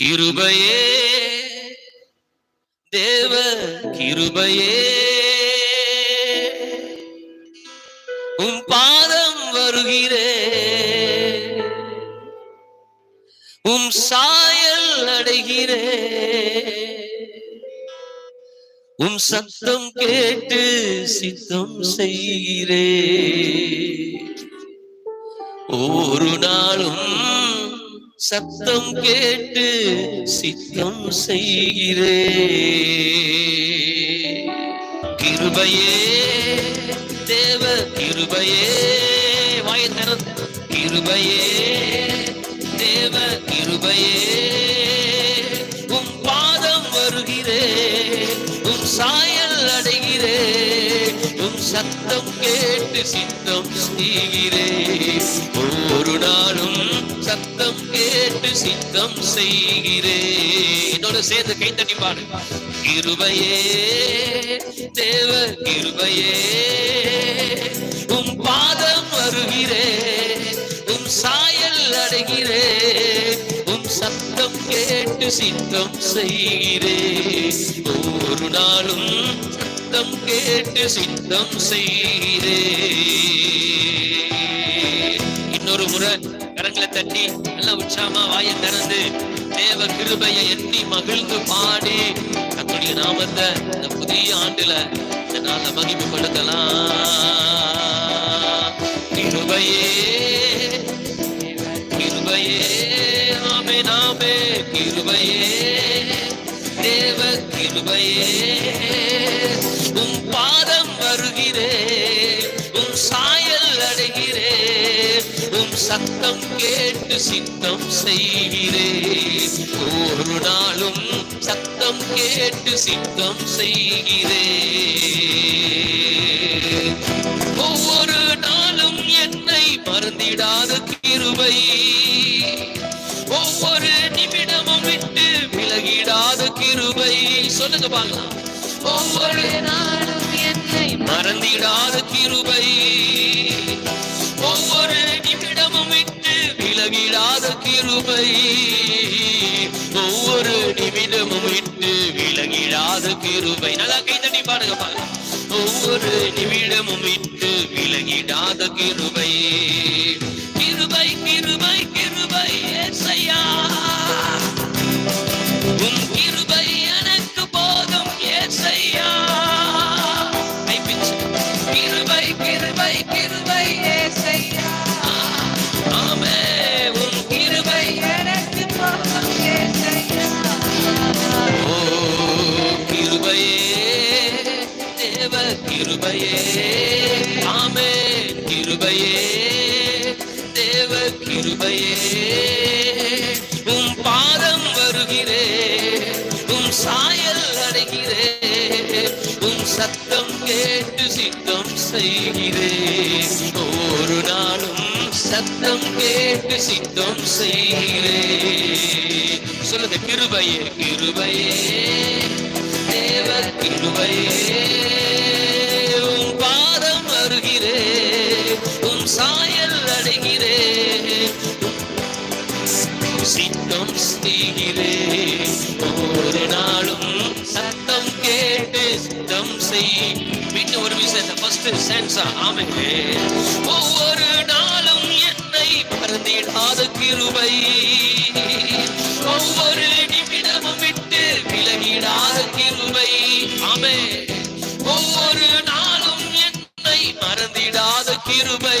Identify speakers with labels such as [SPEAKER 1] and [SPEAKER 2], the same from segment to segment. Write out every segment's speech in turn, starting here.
[SPEAKER 1] கிருபையே. தேவ கிருபையே. உம் பாதம் வருகிறே. உம் சாயல் அடைகிறே. உம் சத்தம் கேட்டு சித்தம் செய்கிறே. ஒரு நாளும் சத்தம் கேட்டு சித்தம் செய்கிறே. கிருபையே தேவ கிருபையே வாயை திறந்து. கிருபையே தேவ கிருபையே உம் பாதம் வருகிறே உம் சாய அடைகிறே. உம் சத்தம் கேட்டு சித்தம் செய்கிறே. ஒரு நாளும் சத்தம் கேட்டு சித்தம் செய்கிறே. என்னோட சேர்ந்து கை தட்டி பாடு. கிருபையே தேவ கிருபையே. உம் பாதம் வருகிறே உம் சாயல் அடைகிறே. சத்தம் கேட்டு சித்தம் செய்கிறே. ஒரு நாளும் சத்தம் கேட்டு சித்தம் செய்கிறே. இன்னொரு முறை கரங்களை தட்டி நல்லா உற்சாகமா வாயை திறந்து தேவ கிருபையை எண்ணி மகிழ்ந்து பாடி தன்னுடைய நாமத்தை இந்த புதிய ஆண்டுல இந்த நாள மகிமைப்படுத்தலாம். கிருபையே கிருபையே. கிருபையே தேவ கிருபையே உம் பாதம் வருகிறே உம் சாயல் அடைகிறே உம் சத்தம் கேட்டு சித்தம் செய்கிறே. ஒரு நாளும் சத்தம் கேட்டு சித்தம் செய்கிறே. ஒவ்வொரு நாளும் என்னை மறந்திடாத கிருபை சொல்லுங்க பார்க்கலாம் ஒவ்வொரு நாளும் என்னை மறந்திடாத கிருபை. ஒவ்வொரு நிமிடமும் விட்டு விலகிடாத கிருபை. ஒவ்வொரு நிமிடமும் விட்டு விலகிடாத கிருபை. நல்லா கை தட்டி பாடுங்க பாருங்க. ஒவ்வொரு நிமிடமும் விட்டு விலகிடாத கிருபை. கிருபையே ஆமே கிருபையே தேவ கிருபையே. உம் பாதம் வருகிறே உம் சாயல் அடைகிறே உம் சத்தம் கேட்டு சித்தம் செய்கிறே. ஒரு நாளும் சத்தம் கேட்டு சித்தம் செய்கிறே. சொல்லுங்க கிருபையே கிருபையே தேவ கிருபையே. சாயல் அடைகிறே. சித்தம் செய்கிறே ஒரு நாளும் சத்தம் கேட்டு சித்தம் செய். இன்னும் ஒரு விஷயத்தை ஃபர்ஸ்ட் சென்ஸா ஆமே ஒவ்வொரு நாளும் என்னை மறந்திடாத கிருபை. ஒவ்வொரு நிமிடமும் விட்டு விலகிடாத மறந்திடாத கிருபை.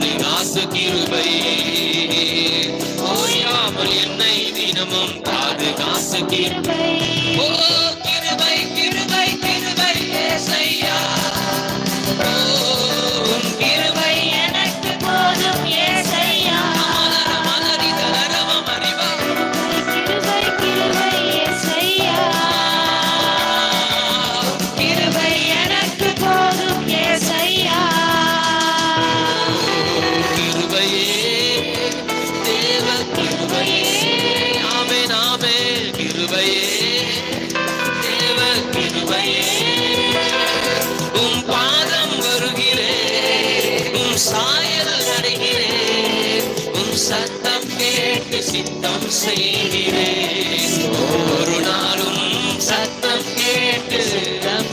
[SPEAKER 1] பாதுகாத்த கிருபை ஓயாமல் என்னை தினமும் பாதுகாத்த கிருபை கிருபை
[SPEAKER 2] பாதம்
[SPEAKER 1] வருகிறேன் உம் சாயல் அடைகிறேன் உம் சத்தம் கேட்டு சித்தம் செய்கிறேன் ஒரு நாளும் சத்தம் கேட்டு சித்தம்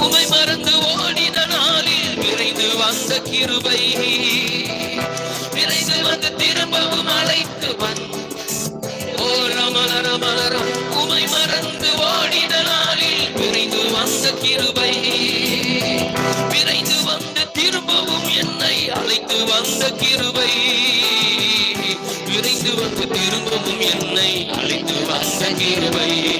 [SPEAKER 1] உமை மறந்து ஓடின நாளில் விரைந்து வந்த கிருபை விரைந்து வந்து திரும்பவும் அழைத்து வந்த ஓ ரமண ரம் உமை மறந்து ஓடின நாளில் விரைந்து வந்த கிருபை. விரைந்து வந்த திரும்பவும் என்னை அழைத்து வந்த கிருபை. விரைந்து வந்து திரும்பவும் என்னை அழைத்து வந்த கிருபை.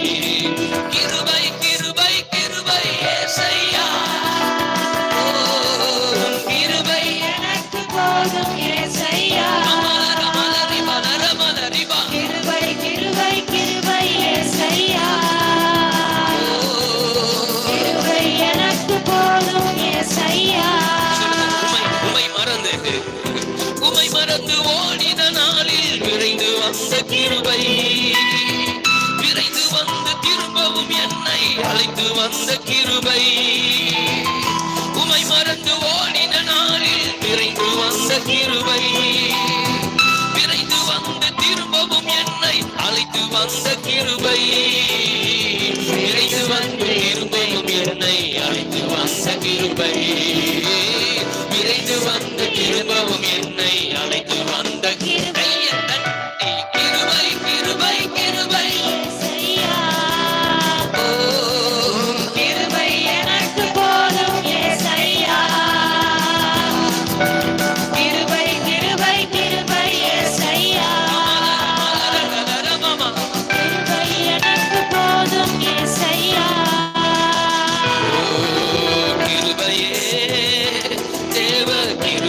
[SPEAKER 1] உமை ஓடின நாளில் விரைந்து வந்த கிருபை. விரைந்து வந்து திரும்பவும் என்னை அழைத்து வந்த கிருபை. உமை மறந்து ஓடின நாளில் விரைந்து வந்த கிருபை.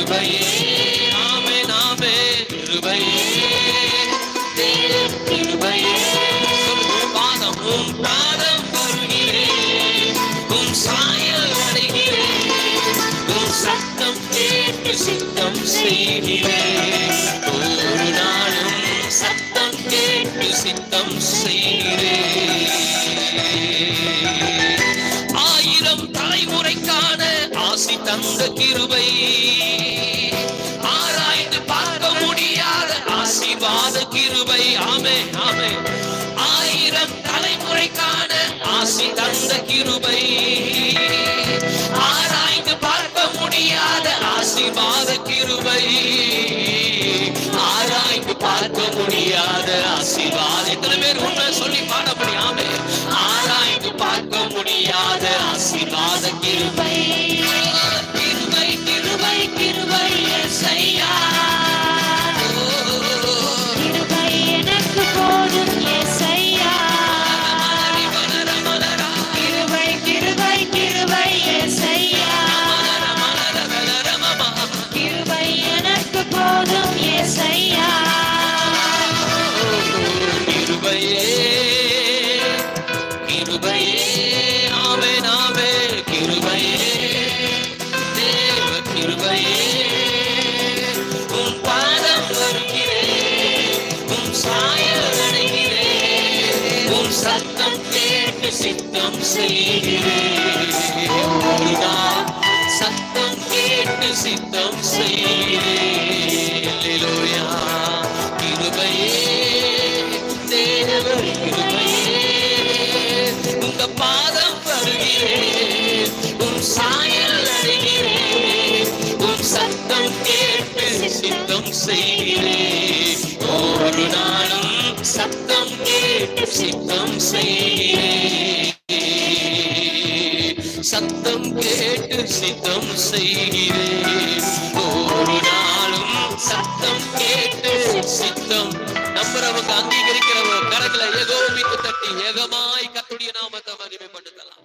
[SPEAKER 1] கிருபையே. நாமே நாமே கிருபையே. கிருபையே. பாதம் உம் பாதம் வருகிறேன் உம் சாயல் அடைகிறேன் உம் சத்தம் கேட்டு சித்தம் செய்கிறேன் நாளும் சத்தம் கேட்டு சித்தம் செய்கிறேன் ஆயிரம் தலைமுறைக்கான ஆசி தந்த கிருபை கிருபை ஆராய்ந்து பார்க்க முடியாத ஆசீர்வாத கிருபை. ஆராய்ந்து பார்க்க முடியாத ஆசீர்வாத. எத்தனை பேர் உண்மை சொல்லி பாட முடியாமே ஆராய்ந்து பார்க்க முடியாத ஆசீர்வாத கிருபை. கிருபையே ஆமென் ஆமென். கிருபையே தேவ கிருபையே. உம் பாதம் வருகிறேன் உம் சாயல் அடைகிறேன் உம் சத்தம் கேட்டு சித்தம் செய்கிறேன். சத்தம் கேட்டு சித்தம் செய்கிறேன். சித்தம் செய்கிறேன். நாளும் சத்தம் கேட்டு சித்தம் செய்கிறேன். சத்தம் கேட்டு சித்தம் செய்கிறேன். ஒரு நாளும் சத்தம் கேட்டு சித்தம் நம்புறவங்க அங்கீகரிக்கிறவங்க கரங்களை ஏகோபித்து தட்டி ஏகமாய் கத்துடைய நாமத்தை மகிமைப்படுத்தலாம்.